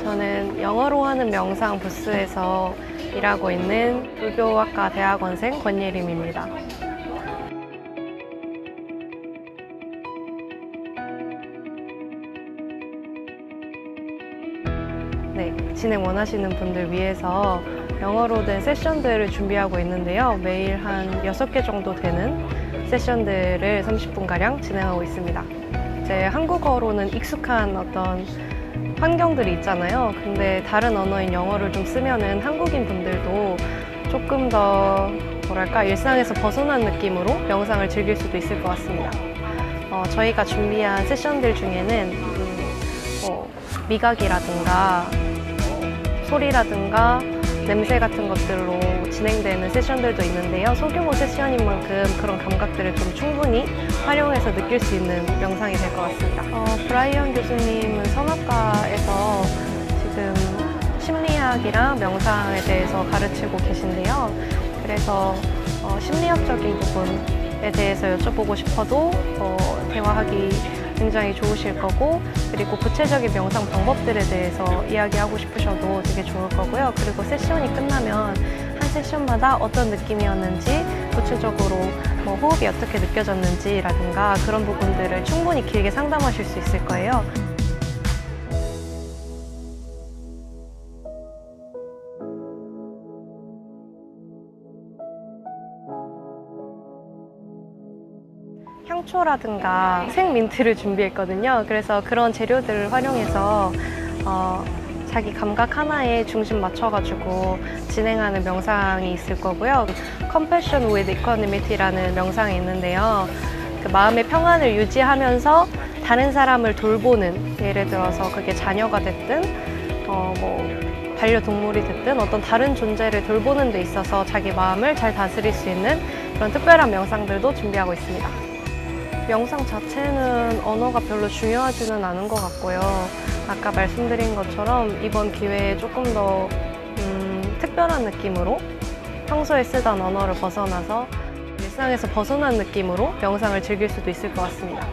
저는 영어로 하는 명상 부스에서 일하고 있는 불교학과 대학원생 권예림입니다. 네, 진행 원하시는 분들 위해서 영어로 된 세션들을 준비하고 있는데요. 매일 한 6개 정도 되는 세션들을 30분가량 진행하고 있습니다. 이제 한국어로는 익숙한 어떤 환경들이 있잖아요. 근데 다른 언어인 영어를 좀 쓰면은 한국인 분들도 조금 더 뭐랄까 일상에서 벗어난 느낌으로 명상을 즐길 수도 있을 것 같습니다. 어, 저희가 준비한 세션들 중에는 음, 뭐 미각이라든가 어, 소리라든가 냄새 같은 것들로 진행되는 세션들도 있는데요. 소규모 세션인 만큼 그런 감각들을 좀 충분히 활용해서 느낄 수 있는 명상이 될 것 같습니다. 어, 브라이언 교수님은 성악과에서 지금 심리학이랑 명상에 대해서 가르치고 계신데요. 그래서 어, 심리학적인 부분에 대해서 여쭤보고 싶어도 어, 대화하기 굉장히 좋으실 거고 그리고 구체적인 명상 방법들에 대해서 이야기하고 싶으셔도 되게 좋을 거고요. 그리고 세션이 끝나면 한 세션마다 어떤 느낌이었는지 구체적으로 뭐 호흡이 어떻게 느껴졌는지라든가 그런 부분들을 충분히 길게 상담하실 수 있을 거예요. 향초라든가 생민트를 준비했거든요. 그래서 그런 재료들을 활용해서 어, 자기 감각 하나에 중심 맞춰가지고 진행하는 명상이 있을 거고요. Compassion with Equanimity라는 명상이 있는데요. 그 마음의 평안을 유지하면서 다른 사람을 돌보는 예를 들어서 그게 자녀가 됐든 어, 뭐 반려동물이 됐든 어떤 다른 존재를 돌보는 데 있어서 자기 마음을 잘 다스릴 수 있는 그런 특별한 명상들도 준비하고 있습니다. 명상 자체는 언어가 별로 중요하지는 않은 것 같고요. 아까 말씀드린 것처럼 이번 기회에 조금 더 음, 특별한 느낌으로 평소에 쓰던 언어를 벗어나서 일상에서 벗어난 느낌으로 명상을 즐길 수도 있을 것 같습니다.